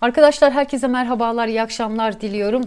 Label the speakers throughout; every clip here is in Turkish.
Speaker 1: Arkadaşlar herkese merhabalar, iyi akşamlar diliyorum.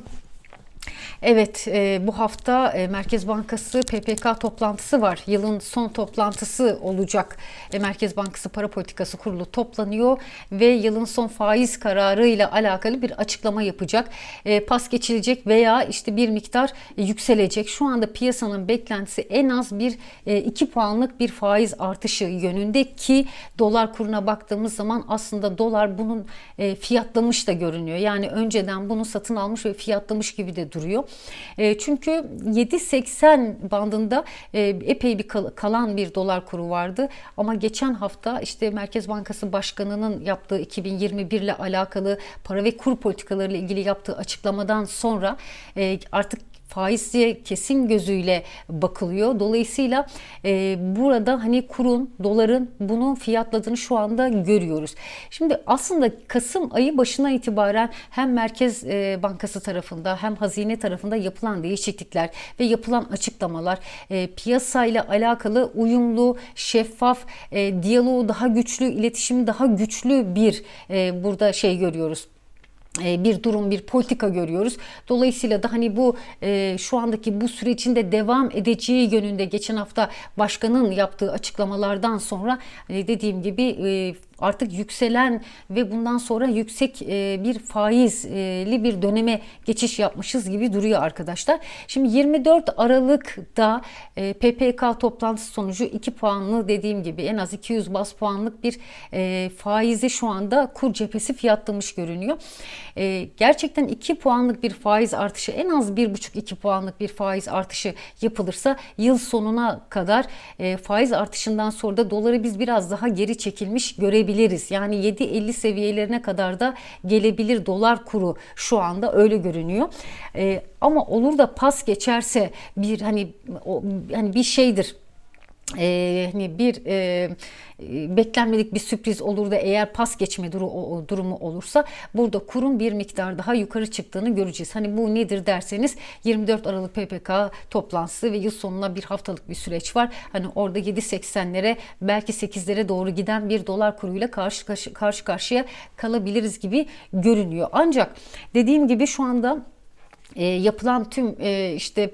Speaker 1: Evet, e, bu hafta e, Merkez Bankası PPK toplantısı var. Yılın son toplantısı olacak. E, Merkez Bankası Para Politikası Kurulu toplanıyor ve yılın son faiz kararı ile alakalı bir açıklama yapacak. E, pas geçilecek veya işte bir miktar e, yükselecek. Şu anda piyasanın beklentisi en az bir 2 puanlık bir faiz artışı yönünde ki dolar kuruna baktığımız zaman aslında dolar bunun e, fiyatlamış da görünüyor. Yani önceden bunu satın almış ve fiyatlamış gibi de duruyor. E, çünkü 7.80 bandında e, epey bir kal- kalan bir dolar kuru vardı. Ama geçen hafta işte Merkez Bankası Başkanı'nın yaptığı 2021 ile alakalı para ve kur politikaları ile ilgili yaptığı açıklamadan sonra e, artık faizliye kesin gözüyle bakılıyor. Dolayısıyla e, burada hani kurun, doların bunu fiyatladığını şu anda görüyoruz. Şimdi aslında Kasım ayı başına itibaren hem Merkez e, Bankası tarafında hem hazine tarafında yapılan değişiklikler ve yapılan açıklamalar e, piyasayla alakalı uyumlu, şeffaf, e, diyaloğu daha güçlü, iletişimi daha güçlü bir e, burada şey görüyoruz bir durum, bir politika görüyoruz. Dolayısıyla da hani bu e, şu andaki bu sürecin de devam edeceği yönünde geçen hafta başkanın yaptığı açıklamalardan sonra e, dediğim gibi e, artık yükselen ve bundan sonra yüksek e, bir faizli bir döneme geçiş yapmışız gibi duruyor arkadaşlar. Şimdi 24 Aralık'ta e, PPK toplantısı sonucu 2 puanlı dediğim gibi en az 200 bas puanlık bir e, faizi şu anda kur cephesi fiyatlamış görünüyor. Gerçekten 2 puanlık bir faiz artışı en az 1,5-2 puanlık bir faiz artışı yapılırsa yıl sonuna kadar faiz artışından sonra da doları biz biraz daha geri çekilmiş görebiliriz. Yani 7.50 seviyelerine kadar da gelebilir dolar kuru şu anda öyle görünüyor. ama olur da pas geçerse bir hani o, hani bir şeydir e, hani bir e, beklenmedik bir sürpriz olur da eğer pas geçme duru, o, durumu olursa burada kurun bir miktar daha yukarı çıktığını göreceğiz. Hani bu nedir derseniz 24 Aralık PPK toplantısı ve yıl sonuna bir haftalık bir süreç var. Hani orada 7.80'lere belki 8'lere doğru giden bir dolar kuruyla karşı, karşı, karşı karşıya kalabiliriz gibi görünüyor. Ancak dediğim gibi şu anda e, yapılan tüm e, işte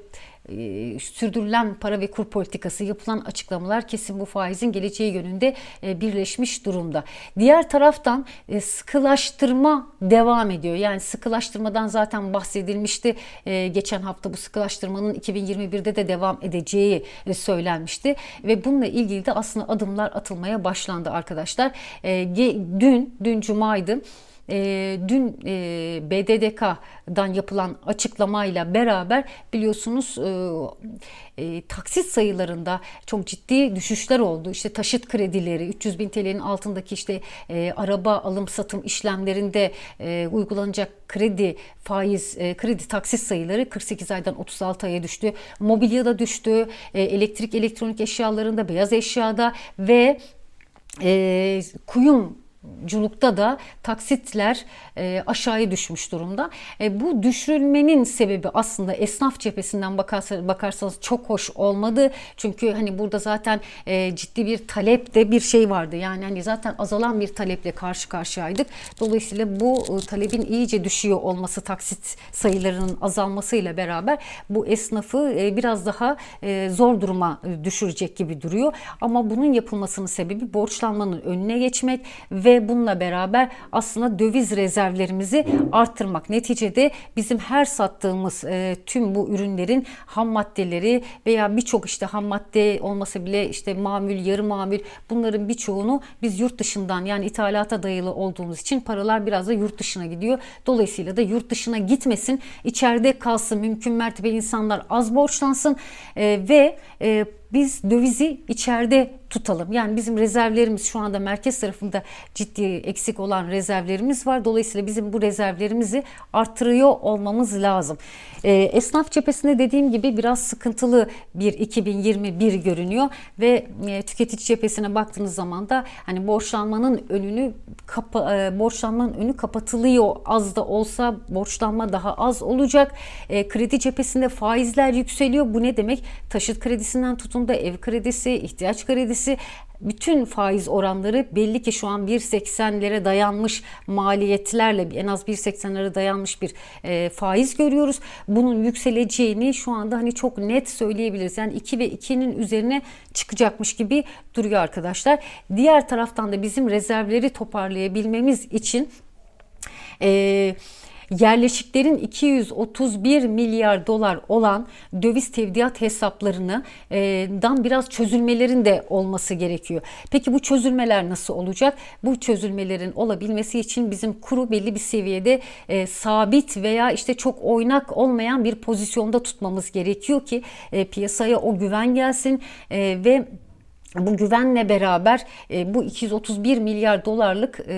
Speaker 1: sürdürülen para ve kur politikası yapılan açıklamalar kesin bu faizin geleceği yönünde birleşmiş durumda. Diğer taraftan sıkılaştırma devam ediyor. Yani sıkılaştırmadan zaten bahsedilmişti. Geçen hafta bu sıkılaştırmanın 2021'de de devam edeceği söylenmişti. Ve bununla ilgili de aslında adımlar atılmaya başlandı arkadaşlar. Dün, dün cumaydı e, dün e, BDDK'dan yapılan açıklamayla beraber biliyorsunuz e, e, taksit sayılarında çok ciddi düşüşler oldu. İşte taşıt kredileri 300 bin TL'nin altındaki işte e, araba alım satım işlemlerinde e, uygulanacak kredi faiz e, kredi taksit sayıları 48 aydan 36 aya düştü. Mobilyada düştü. E, elektrik elektronik eşyalarında beyaz eşyada ve e, kuyum culukta da taksitler e, aşağıya düşmüş durumda. E, bu düşürülmenin sebebi aslında esnaf cephesinden bakarsanız, bakarsanız çok hoş olmadı. Çünkü hani burada zaten e, ciddi bir talep de bir şey vardı. Yani hani zaten azalan bir taleple karşı karşıyaydık. Dolayısıyla bu e, talebin iyice düşüyor olması taksit sayılarının azalmasıyla beraber bu esnafı e, biraz daha e, zor duruma düşürecek gibi duruyor. Ama bunun yapılmasının sebebi borçlanmanın önüne geçmek ve bununla beraber aslında döviz rezervlerimizi arttırmak. Neticede bizim her sattığımız e, tüm bu ürünlerin ham maddeleri veya birçok işte ham madde olmasa bile işte mamül, yarı mamül bunların birçoğunu biz yurt dışından yani ithalata dayalı olduğumuz için paralar biraz da yurt dışına gidiyor. Dolayısıyla da yurt dışına gitmesin, içeride kalsın, mümkün mertebe insanlar az borçlansın e, ve e, biz dövizi içeride tutalım. Yani bizim rezervlerimiz şu anda merkez tarafında ciddi eksik olan rezervlerimiz var. Dolayısıyla bizim bu rezervlerimizi artırıyor olmamız lazım. E, esnaf cephesinde dediğim gibi biraz sıkıntılı bir 2021 görünüyor ve e, tüketici cephesine baktığınız zaman da hani borçlanmanın önünü kapa, e, borçlanmanın önü kapatılıyor. Az da olsa borçlanma daha az olacak. E, kredi cephesinde faizler yükseliyor. Bu ne demek? Taşıt kredisinden tutun da ev kredisi, ihtiyaç kredisi bütün faiz oranları belli ki şu an 1.80'lere dayanmış maliyetlerle en az 1.80'lere dayanmış bir e, faiz görüyoruz. Bunun yükseleceğini şu anda hani çok net söyleyebiliriz. Yani 2 ve 2'nin üzerine çıkacakmış gibi duruyor arkadaşlar. Diğer taraftan da bizim rezervleri toparlayabilmemiz için eee yerleşiklerin 231 milyar dolar olan döviz tevdiat hesaplarını e, dan biraz çözülmelerin de olması gerekiyor. Peki bu çözülmeler nasıl olacak? Bu çözülmelerin olabilmesi için bizim kuru belli bir seviyede e, sabit veya işte çok oynak olmayan bir pozisyonda tutmamız gerekiyor ki e, piyasaya o güven gelsin e, ve bu güvenle beraber e, bu 231 milyar dolarlık e,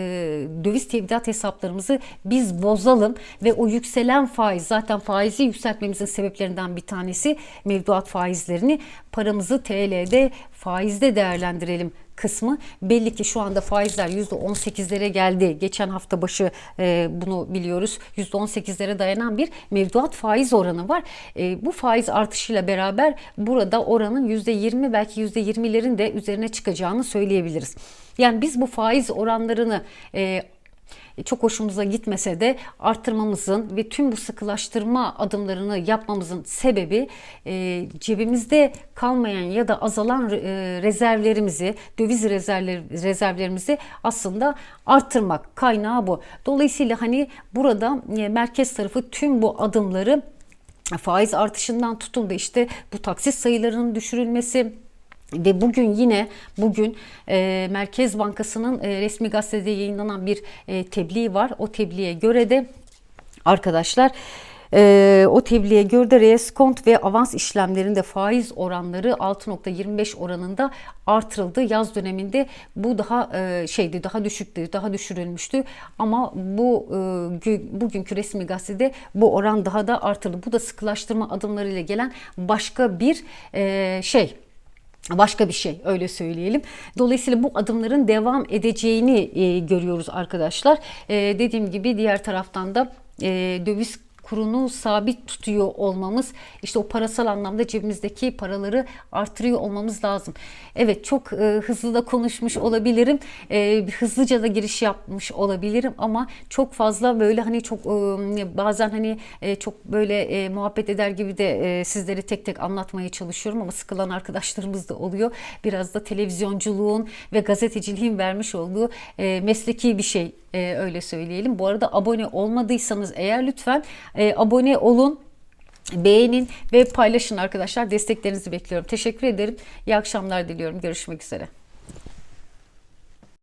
Speaker 1: döviz tevdiat hesaplarımızı biz bozalım ve o yükselen faiz zaten faizi yükseltmemizin sebeplerinden bir tanesi mevduat faizlerini paramızı TL'de faizde değerlendirelim kısmı belli ki şu anda faizler %18'lere geldi. Geçen hafta başı e, bunu biliyoruz. %18'lere dayanan bir mevduat faiz oranı var. E, bu faiz artışıyla beraber burada oranın %20 belki %20'lerin de üzerine çıkacağını söyleyebiliriz. Yani biz bu faiz oranlarını e, çok hoşumuza gitmese de arttırmamızın ve tüm bu sıkılaştırma adımlarını yapmamızın sebebi e, cebimizde kalmayan ya da azalan e, rezervlerimizi, döviz rezervler, rezervlerimizi aslında arttırmak. Kaynağı bu. Dolayısıyla hani burada e, merkez tarafı tüm bu adımları faiz artışından tutun da işte bu taksit sayılarının düşürülmesi, ve bugün yine bugün e, Merkez Bankası'nın e, resmi gazetede yayınlanan bir e, tebliğ var. O tebliğe göre de arkadaşlar e, o tebliğe göre de reskont ve avans işlemlerinde faiz oranları 6.25 oranında artırıldı. Yaz döneminde bu daha e, şeydi, daha düşüktü, daha düşürülmüştü. Ama bu e, bugünkü resmi gazetede bu oran daha da artırıldı. Bu da sıkılaştırma adımlarıyla gelen başka bir e, şey başka bir şey öyle söyleyelim. Dolayısıyla bu adımların devam edeceğini e, görüyoruz arkadaşlar. E, dediğim gibi diğer taraftan da e, döviz kurunu sabit tutuyor olmamız işte o parasal anlamda cebimizdeki paraları artırıyor olmamız lazım. Evet çok e, hızlı da konuşmuş olabilirim. E, hızlıca da giriş yapmış olabilirim ama çok fazla böyle hani çok e, bazen hani e, çok böyle e, muhabbet eder gibi de e, sizleri tek tek anlatmaya çalışıyorum ama sıkılan arkadaşlarımız da oluyor. Biraz da televizyonculuğun ve gazeteciliğin vermiş olduğu e, mesleki bir şey e, öyle söyleyelim. Bu arada abone olmadıysanız eğer lütfen e, abone olun. Beğenin ve paylaşın arkadaşlar. Desteklerinizi bekliyorum. Teşekkür ederim. İyi akşamlar diliyorum. Görüşmek üzere.